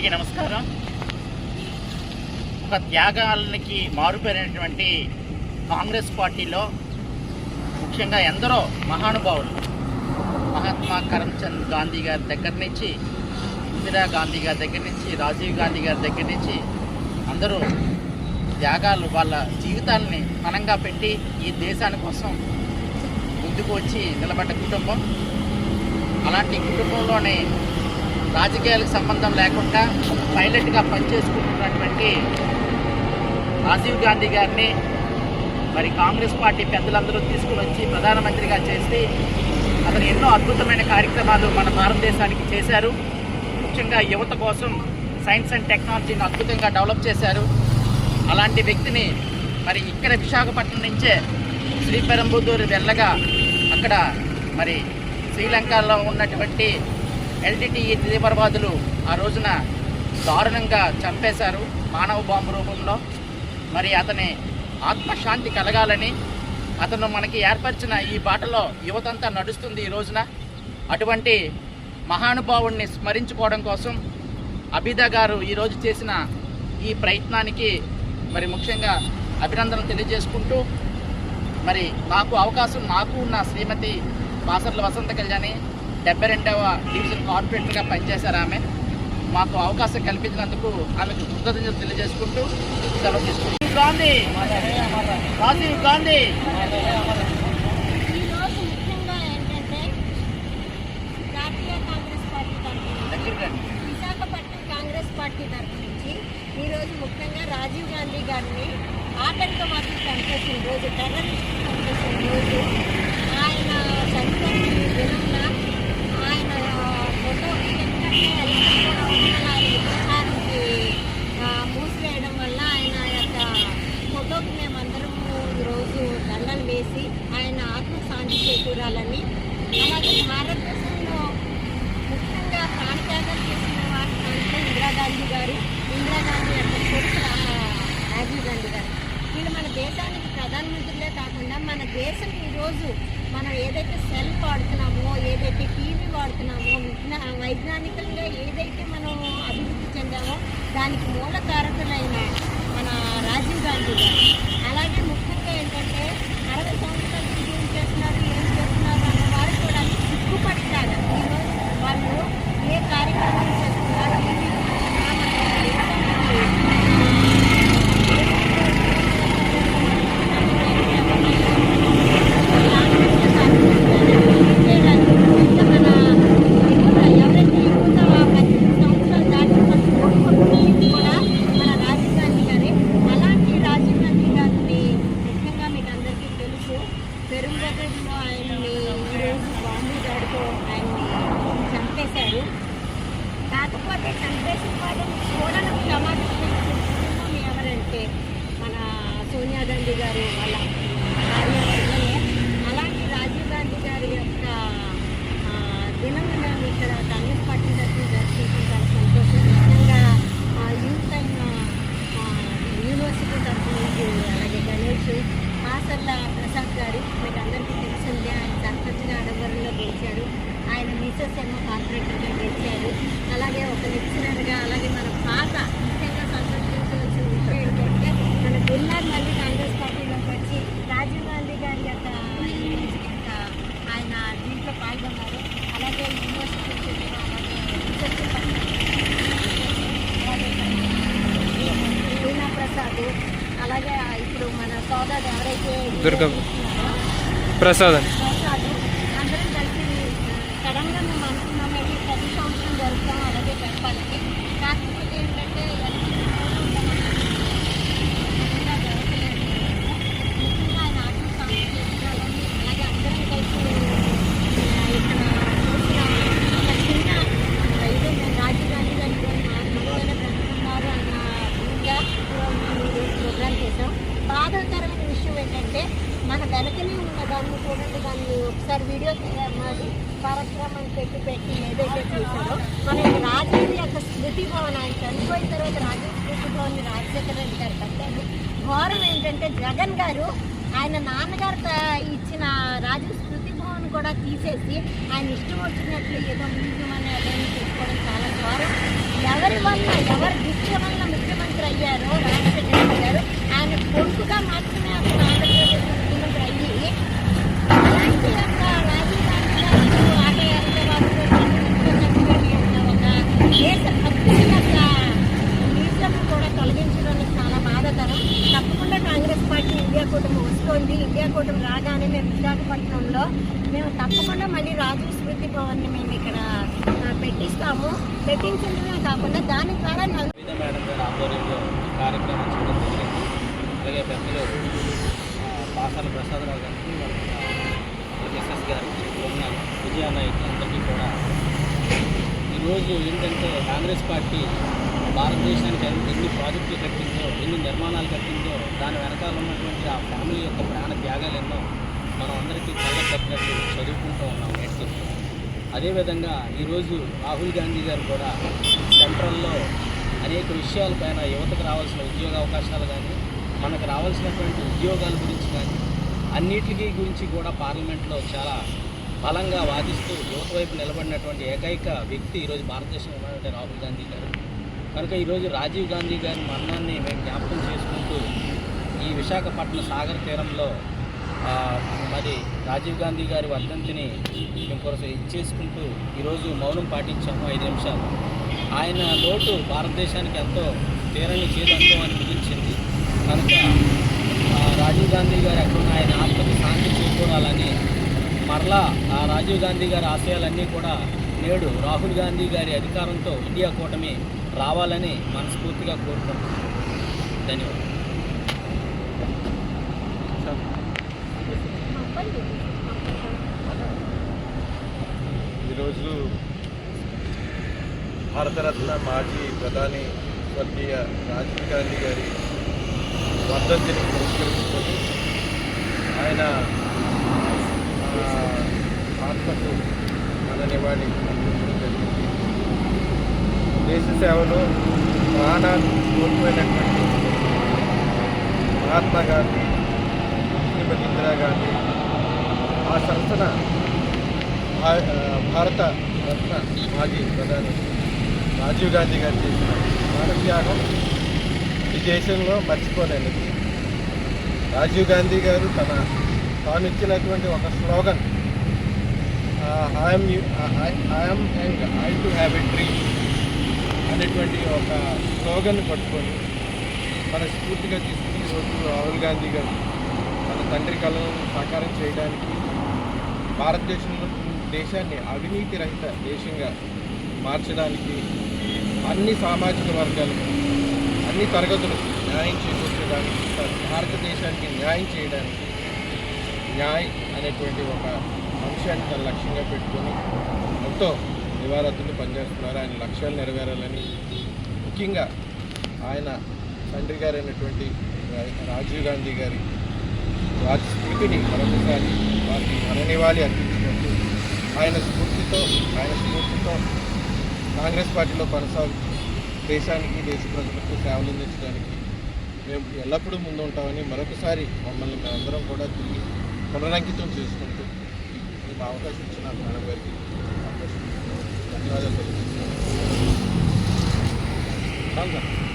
అందరికీ నమస్కారం. ఒక త్యాగాలకి మారుపేరినటువంటి కాంగ్రెస్ పార్టీలో ముఖ్యంగా ఎందరో మహానుభావులు మహాత్మా కరమ్చంద్ గాంధీ గారి దగ్గర నుంచి ఇందిరా గాంధీ గారి దగ్గర నుంచి రాజీవ్ గాంధీ గారి దగ్గర నుంచి అందరూ త్యాగాలు వాళ్ళ జీవితాలని మనంగా పెట్టి ఈ దేశాని కోసం ముందుకు వచ్చి నిలబడ్డ కుటుంబం. అలాంటి కుటుంబంలోనే రాజకీయాలకు సంబంధం లేకుండా పైలట్గా పనిచేసుకుంటున్నటువంటి రాజీవ్ గాంధీ గారిని మరి కాంగ్రెస్ పార్టీ పెద్దలందరూ తీసుకుని వచ్చి ప్రధానమంత్రిగా చేసి అతను ఎన్నో అద్భుతమైన కార్యక్రమాలు మన భారతదేశానికి చేశారు. ముఖ్యంగా యువత కోసం సైన్స్ అండ్ టెక్నాలజీని అద్భుతంగా డెవలప్ చేశారు. అలాంటి వ్యక్తిని మరి ఇక్కడ విశాఖపట్నం నుంచే శ్రీపెరంబుదూరు వెళ్ళగా అక్కడ మరి శ్రీలంకలో ఉన్నటువంటి ఎల్టీటీఈ తీవ్రవాదులు ఆ రోజున దారుణంగా చంపేశారు మానవ బాంబు రూపంలో. మరి అతని ఆత్మశాంతి కలగాలని అతను మనకి ఏర్పరిచిన ఈ బాటలో యువతంతా నడుస్తుంది ఈ రోజున. అటువంటి మహానుభావుణ్ణి స్మరించుకోవడం కోసం అబిదా గారు ఈరోజు చేసిన ఈ ప్రయత్నానికి మరి ముఖ్యంగా అభినందనలు తెలియజేసుకుంటూ మరి నాకు అవకాశం నాకు ఉన్న శ్రీమతి బాసర్ల వసంత కళ్యాణి డెబ్బై రెండవ డివిజన్ కార్పొరేటర్గా పనిచేశారు ఆమె. మాకు అవకాశం కల్పించినందుకు ఆమెకు కృతజ్ఞతలు తెలియజేసుకుంటూ సెలవు తీసుకుంటాం గాంధీ! రాజీవ్ గాంధీ. విశాఖపట్నం కాంగ్రెస్ పార్టీ తరఫు నుంచి ఈరోజు ముఖ్యంగా రాజీవ్ గాంధీ గారిని ఆటంకవాదులు చంపేసిన రోజు టెర్రరిస్ట్ చంపేసిన రోజు ఆయన చనిపోయిన దినంన ఆయన ఫోటో ఎందుకంటే హెలికాప్టర్ అవసరం ఆయన విగ్రహానికి ఆ, మూసివేయడం వల్ల ఆయన యొక్క ఫోటోకి మేమందరము ఈరోజు దండలు వేసి ఆయన ఆత్మశాంతి చేకూరాలని అలాగే భారతదేశంలో ముఖ్యంగా ప్రాణత్యాగం చేసిన వారి దాంట్లో ఇందిరాగాంధీ గారు. ఇందిరాగాంధీ అంటే కొడుకు రాజీవ్ గాంధీ గారు. వీళ్ళు మన దేశానికి ప్రధానమంత్రులే కాకుండా మన దేశం ఈరోజు మనం ఏదైతే సెల్ వాడుతున్నామో ఏదైతే టీవీ వాడుతున్నామో విజ్ఞా వైజ్ఞానికంగా ఏదైతే మనం అభివృద్ధి చెందామో దానికి మూల కారకులైన మన రాజీవ్ గాంధీ గారు అలాగే ముఖ్యంగా ఏంటంటే అరవై సంవత్సరాలు ఏం చేస్తున్నారు ఏం చేస్తున్నారు అన్న వారు కూడా సిగ్గుపడతారు ఈరోజు వాళ్ళు ఏ కార్యక్రమం చేస్తున్నారు టీవీ చూస్తున్నా ఎవరైతే ఎక్కువ పద్దెనిమిది సంవత్సరాలు దాటిన వాళ్ళు ఓటుకుంటున్నది కూడా మన రాజీవ్ గాంధీ గారే అలాంటి రాజీవ్ గాంధీ గారిని ముఖ్యంగా మీకు అందరికీ తెలుసు పెరుంగడ్డలో ఆయన్ని ఈరోజు బాంబు దాడితో ఆయన్ని చంపేశారు కాకపోతే చంపేసిన వాళ్ళని కూడా క్షమాపణ కుటుంబం ఎవరంటే మన సోనియా గాంధీ గారు వాళ్ళ అలాంటి రాజీవ్ గాంధీ గారి యొక్క దినం మేము ఇక్కడ కాంగ్రెస్ పార్టీ తరఫున దర్శించిన చాలా సంతోషం. ముఖ్యంగా యూత్ అండ్ యూనివర్సిటీ తరఫు నుంచి అలాగే గణేష్ ఆసల్ల ప్రసాద్ గారు మీకు అందరికీ తెలిసిందే ఆయన సర్పంచ్గా అడవరంలో గెలిచారు. ఆయన మిసెస్ ఏమో కార్పొరేటర్గా గెలిచారు. అలాగే ఒక లెక్చరర్గా అలాగే మన పాత ముఖ్యంగా సంతోషించవలసిన విషయం ఏంటంటే మన బిల్లార్ మళ్ళీ కాంగ్రెస్ పార్టీలోకి వచ్చి రాజీవ్ గాంధీ గారి యొక్క ఈ రోజు యొక్క ఆయన దీంట్లో పాల్గొన్నారు అలాగే యూనివర్సిటీ చెందిన అలాగే రీసెర్చ్ రీనా ప్రసాద్ అలాగే ఇప్పుడు మన సోదరు ఎవరైతే దుర్గా. ఉన్నారో, ప్రసాద్ అని ప్రసాద్ అందరం కలిసి సడన్గా మేము అనుకున్నామండి ప్రతి సంవత్సరం ప్రసాదం అలాగే చెప్పాలని కాకపోతే ఏంటంటే ఎలక్షన్ కూడా ఉండమన్నారు. ఇంకా జరగలేదు. ముఖ్యంగా ఆయన ఆత్మశాంతి చేయించాలని అలాగే అందరం కలిసి ఆ, ఇక్కడ చూసిన ఒక చిన్న ఆ, ఇదే మేము రాజీవ్ గాంధీ గారి ఈరోజు మా మనలోనే బ్రతుకున్నారు అన్న విధంగా మేము ఈరోజు ప్రోగ్రామ్ చేసాం బాధాకరమైన విషయం ఏంటంటే మన వెనకనే ఉన్న దాన్ని చూడండి దాన్ని ఒకసారి వీడియో మాది కార్యక్రమం పెట్టి పెట్టి ఏదైతే చేశారో మన రాజీవ్ యొక్క స్మృతి భవన్ ఆయన చనిపోయిన తర్వాత రాజీవ్ స్మృతి భవన్ రాజశేఖర రెడ్డి గారు కట్టారు. ఘోరం ఏంటంటే జగన్ గారు ఆయన నాన్నగారు ఇచ్చిన రాజీవ్ స్మృతి భవన్ కూడా తీసేసి ఆయన ఇష్టం వచ్చినట్లు ఏదో మ్యూజియం అనే అదని చెప్పుకోవడం చాలా ఘోరం. ఎవరి వల్ల ఎవరి దృష్టి వల్ల ముఖ్యమంత్రి అయ్యారో రాజశేఖర రెడ్డి గారు ఆయన కొడుకుగా మాత్రమే అతను ఆంధ్రప్రదేశ్ ముఖ్యమంత్రి అయ్యి అలాంటి యొక్క రాజీవ్ గాంధీ గారు ఆటయాలతో ఒక దేశ భక్తుని యొక్క మ్యూజియం కూడా తొలగించడం చాలా బాధాకరం తప్పకుండా కాంగ్రెస్ పార్టీ ఇండియా కూటమి వస్తుంది ఇండియా కూటమి రాగానే మేము విశాఖపట్నంలో మేము తప్పకుండా మళ్ళీ రాజు స్మృతి భవన్ని మేము ఇక్కడ పెట్టిస్తాము. పెట్టించడమే కాకుండా దాని ద్వారా నలు- కార్యక్రమం చేయడం జరిగింది. అలాగే పెద్దలు ఆ, పాసాల ప్రసాదరావు గారికి ఎస్ఎస్ గారికి ఉన్న విజయ నాయక్ అందరికీ కూడా. ఈరోజు ఏంటంటే కాంగ్రెస్ పార్టీ భారతదేశానికి ఎన్ని ఎన్ని ప్రాజెక్టులు కట్టిందో ఎన్ని నిర్మాణాలు కట్టిందో దాని వెనకాల ఉన్నటువంటి ఆ ఫ్యామిలీ యొక్క ప్రాణ త్యాగాలు ఎన్నో మనం అందరికీ కళ్ళ తప్పినట్టు చదువుకుంటూ ఉన్నాం నేర్చుకుంటూ అదేవిధంగా ఈరోజు రాహుల్ గాంధీ గారు కూడా సెంట్రల్లో అనేక విషయాలపైన యువతకు రావాల్సిన ఉద్యోగ అవకాశాలు కానీ మనకు రావాల్సినటువంటి ఉద్యోగాల గురించి కానీ అన్నిటికీ గురించి కూడా పార్లమెంట్లో చాలా బలంగా వాదిస్తూ యువత వైపు నిలబడినటువంటి ఏకైక వ్యక్తి ఈరోజు భారతదేశంలో ఉన్నటువంటి రాహుల్ గాంధీ గారు. కనుక ఈరోజు రాజీవ్ గాంధీ గారి మరణాన్ని మేము జ్ఞాపకం చేసుకుంటూ ఈ విశాఖపట్నం సాగర్ తీరంలో మరి రాజీవ్ గాంధీ గారి వర్ధంతిని మేము కొరస ఇచ్చేసుకుంటూ ఈరోజు మౌనం పాటించాము ఐదు నిమిషాలు. ఆయన లోటు భారతదేశానికి ఎంతో తీరని చేదంతో అని మిగిల్చింది కనుక రాజీవ్ గాంధీ గారు ఎక్కడున్న ఆయన ఆత్మకి శాంతి చేకూరాలని మరలా ఆ రాజీవ్ గాంధీ గారి ఆశయాలన్నీ కూడా నేడు రాహుల్ గాంధీ గారి అధికారంతో ఇండియా కూటమి రావాలని మనస్ఫూర్తిగా కోరుకుంటున్నాను ధన్యవాదాలు. ఈరోజు భారతరత్న మాజీ ప్రధాని స్వర్గీయ రాజీవ్ గాంధీ గారి వర్ధంతిని పురస్కరించుకొని ఆయన ఆత్మకు మన నివాళి జరిగింది. దేశ సేవలో ప్రాణాలు కోల్పోయినటువంటి మహాత్మా గాంధీ శ్రీమతి ఇందిరాగాంధీ సరసన భారత రత్న మాజీ ప్రధాని రాజీవ్ గాంధీ గారు చేసిన ప్రాణత్యాగం ఈ దేశంలో మర్చిపోలేనిది. రాజీవ్ గాంధీ గారు తన తాను ఇచ్చినటువంటి ఒక slogan I'm I'm young I to have a dream అనేటువంటి ఒక స్లోగన్ పట్టుకొని మన స్ఫూర్తిగా తీసుకుని రోజు రాహుల్ గాంధీ గారు తన తండ్రి కళను సాకారం చేయడానికి భారతదేశంలో దేశాన్ని అవినీతి రహిత దేశంగా మార్చడానికి అన్ని సామాజిక వర్గాలకు అన్ని తరగతులు న్యాయం చేకూర్చడానికి భారతదేశానికి న్యాయం చేయడానికి న్యాయ్ అనేటువంటి ఒక అంశాన్ని తన లక్ష్యంగా పెట్టుకొని ఎంతో నివారతులు పనిచేస్తున్నారు. ఆయన లక్ష్యాలు నెరవేరాలని ముఖ్యంగా ఆయన తండ్రి గారైనటువంటి రాజీవ్ గాంధీ గారి వారి స్మృతిని మరొకసారి వారికి మననివ్వాలి అర్పించినట్టు ఆయన స్ఫూర్తితో ఆయన స్ఫూర్తితో కాంగ్రెస్ పార్టీలో కొనసాగుతూ దేశానికి దేశ ప్రజలకు సేవలు అందించడానికి మేము ఎల్లప్పుడూ ముందు ఉంటామని మరొకసారి మమ్మల్ని మేమందరం కూడా తిరిగి పునరంకితం చేసుకుంటూ మీకు అవకాశం ఇచ్చిన మేడం గారికి అవకాశం ధన్యవాదాలు. తెలియజేస్తున్నాను